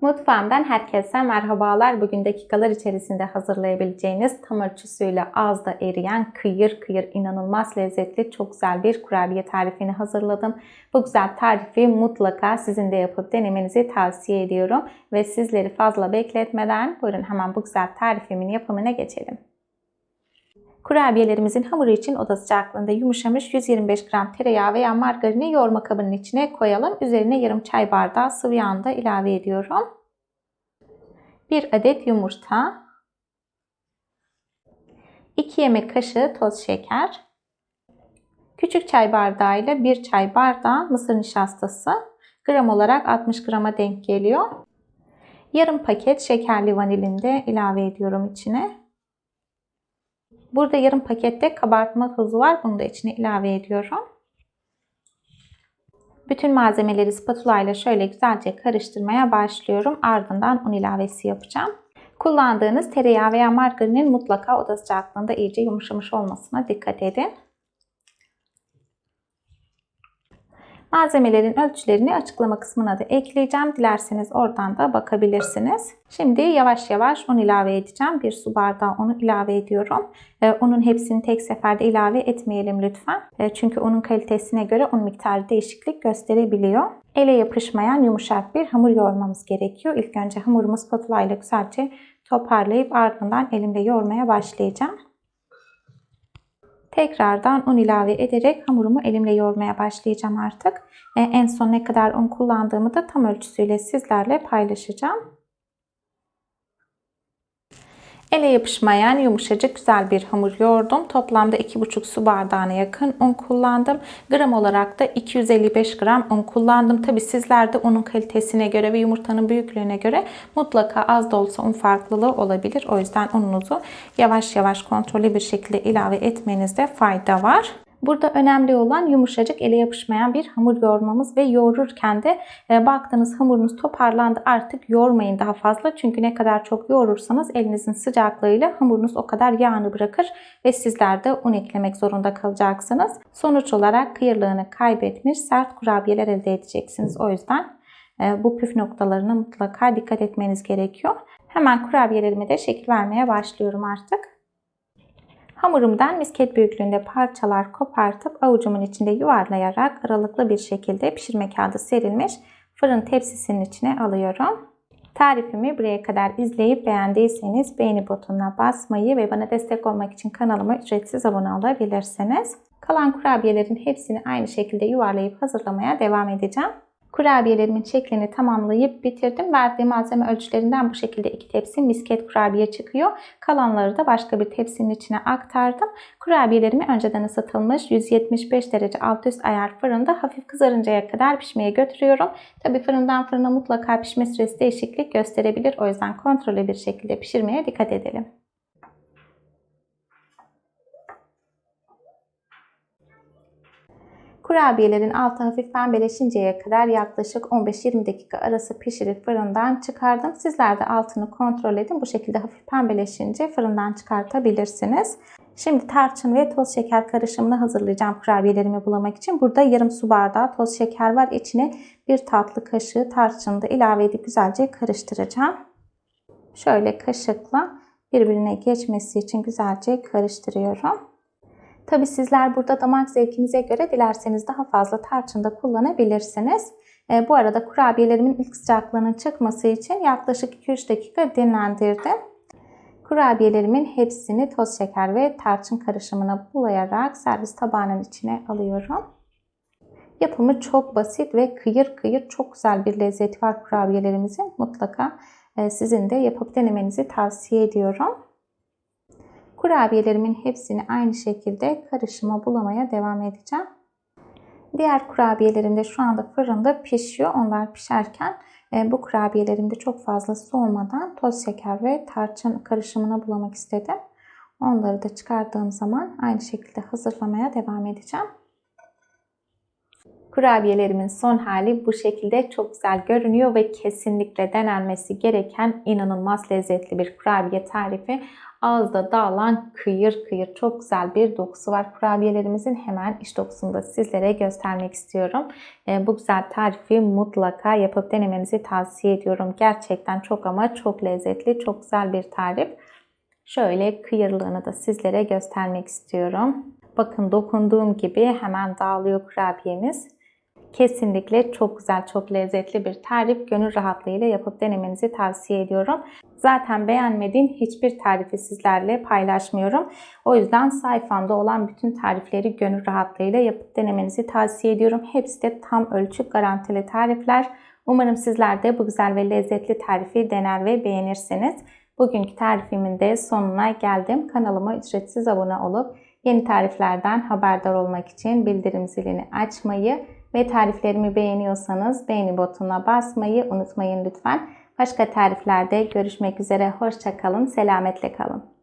Mutfağımdan herkese merhabalar. Bugün dakikalar içerisinde hazırlayabileceğiniz tam ölçüsüyle ağızda eriyen kıyır kıyır inanılmaz lezzetli çok güzel bir kurabiye tarifini hazırladım. Bu güzel tarifi mutlaka sizin de yapıp denemenizi tavsiye ediyorum. Ve sizleri fazla bekletmeden buyurun hemen bu güzel tarifimin yapımına geçelim. Kurabiyelerimizin hamuru için oda sıcaklığında yumuşamış 125 gram tereyağı veya margarini yoğurma kabının içine koyalım. Üzerine yarım çay bardağı sıvı yağını da ilave ediyorum. 1 adet yumurta, 2 yemek kaşığı toz şeker, küçük çay bardağıyla 1 çay bardağı mısır nişastası, gram olarak 60 grama denk geliyor. Yarım paket şekerli vanilin de ilave ediyorum içine. Burada yarım pakette kabartma tozu var. Bunu da içine ilave ediyorum. Bütün malzemeleri spatula ile şöyle güzelce karıştırmaya başlıyorum. Ardından un ilavesi yapacağım. Kullandığınız tereyağı veya margarinin mutlaka oda sıcaklığında iyice yumuşamış olmasına dikkat edin. Malzemelerin ölçülerini açıklama kısmına da ekleyeceğim. Dilerseniz oradan da bakabilirsiniz. Şimdi yavaş yavaş un ilave edeceğim. Bir su bardağı unu ilave ediyorum. Ee, unun hepsini tek seferde ilave etmeyelim lütfen. Ee, çünkü unun kalitesine göre un miktarı değişiklik gösterebiliyor. Ele yapışmayan yumuşak bir hamur yoğurmamız gerekiyor. İlk önce hamurumu spatula ile güzelce toparlayıp ardından elimle yoğurmaya başlayacağım. Tekrardan un ilave ederek hamurumu elimle yoğurmaya başlayacağım artık. En son ne kadar un kullandığımı da tam ölçüsüyle sizlerle paylaşacağım. Ele yapışmayan yumuşacık güzel bir hamur yoğurdum. Toplamda 2,5 su bardağına yakın un kullandım. Gram olarak da 255 gram un kullandım. Tabi sizler de unun kalitesine göre ve yumurtanın büyüklüğüne göre mutlaka az da olsa un farklılığı olabilir. O yüzden ununuzu yavaş yavaş kontrollü bir şekilde ilave etmenizde fayda var. Burada önemli olan yumuşacık ele yapışmayan bir hamur yoğurmamız ve yoğururken de e, baktığınız hamurunuz toparlandı artık yoğurmayın daha fazla. Çünkü ne kadar çok yoğurursanız elinizin sıcaklığıyla hamurunuz o kadar yağını bırakır ve sizler de un eklemek zorunda kalacaksınız. Sonuç olarak kıyırlığını kaybetmiş sert kurabiyeler elde edeceksiniz. O yüzden e, bu püf noktalarına mutlaka dikkat etmeniz gerekiyor. Hemen kurabiyelerime de şekil vermeye başlıyorum artık. Hamurumdan misket büyüklüğünde parçalar kopartıp avucumun içinde yuvarlayarak aralıklı bir şekilde pişirme kağıdı serilmiş fırın tepsisinin içine alıyorum. Tarifimi buraya kadar izleyip beğendiyseniz beğeni butonuna basmayı ve bana destek olmak için kanalıma ücretsiz abone olabilirsiniz. Kalan kurabiyelerin hepsini aynı şekilde yuvarlayıp hazırlamaya devam edeceğim. Kurabiyelerimin şeklini tamamlayıp bitirdim. Verdiğim malzeme ölçülerinden bu şekilde iki tepsi misket kurabiye çıkıyor. Kalanları da başka bir tepsinin içine aktardım. Kurabiyelerimi önceden ısıtılmış 175 derece alt üst ayar fırında hafif kızarıncaya kadar pişmeye götürüyorum. Tabi fırından fırına mutlaka pişme süresi değişiklik gösterebilir. O yüzden kontrollü bir şekilde pişirmeye dikkat edelim. Kurabiyelerin altı hafif pembeleşinceye kadar yaklaşık 15-20 dakika arası pişirip fırından çıkardım. Sizler de altını kontrol edin. Bu şekilde hafif pembeleşince fırından çıkartabilirsiniz. Şimdi tarçın ve toz şeker karışımını hazırlayacağım kurabiyelerimi bulamak için. Burada yarım su bardağı toz şeker var. İçine bir tatlı kaşığı tarçını da ilave edip güzelce karıştıracağım. Şöyle kaşıkla birbirine geçmesi için güzelce karıştırıyorum. Tabi sizler burada damak zevkinize göre dilerseniz daha fazla tarçın da kullanabilirsiniz. E, bu arada kurabiyelerimin ilk sıcaklığının çıkması için yaklaşık 2-3 dakika dinlendirdim. Kurabiyelerimin hepsini toz şeker ve tarçın karışımına bulayarak servis tabağının içine alıyorum. Yapımı çok basit ve kıyır kıyır çok güzel bir lezzeti var kurabiyelerimizin. Mutlaka e, sizin de yapıp denemenizi tavsiye ediyorum. Kurabiyelerimin hepsini aynı şekilde karışıma bulamaya devam edeceğim. Diğer kurabiyelerim de şu anda fırında pişiyor. Onlar pişerken e, bu kurabiyelerimde çok fazla soğumadan toz şeker ve tarçın karışımına bulamak istedim. Onları da çıkardığım zaman aynı şekilde hazırlamaya devam edeceğim. Kurabiyelerimin son hali bu şekilde çok güzel görünüyor ve kesinlikle denenmesi gereken inanılmaz lezzetli bir kurabiye tarifi. Ağızda dağılan kıyır kıyır çok güzel bir dokusu var kurabiyelerimizin. Hemen iç dokusunu da sizlere göstermek istiyorum. E, bu güzel tarifi mutlaka yapıp denemenizi tavsiye ediyorum. Gerçekten çok ama çok lezzetli, çok güzel bir tarif. Şöyle kıyırlığını da sizlere göstermek istiyorum. Bakın dokunduğum gibi hemen dağılıyor kurabiyemiz. Kesinlikle çok güzel, çok lezzetli bir tarif. Gönül rahatlığıyla yapıp denemenizi tavsiye ediyorum. Zaten beğenmediğim hiçbir tarifi sizlerle paylaşmıyorum. O yüzden sayfamda olan bütün tarifleri gönül rahatlığıyla yapıp denemenizi tavsiye ediyorum. Hepsi de tam ölçü garantili tarifler. Umarım sizler de bu güzel ve lezzetli tarifi dener ve beğenirsiniz. Bugünkü tarifimin de sonuna geldim. Kanalıma ücretsiz abone olup yeni tariflerden haberdar olmak için bildirim zilini açmayı ve tariflerimi beğeniyorsanız beğeni butonuna basmayı unutmayın lütfen. Başka tariflerde görüşmek üzere. Hoşçakalın, selametle kalın.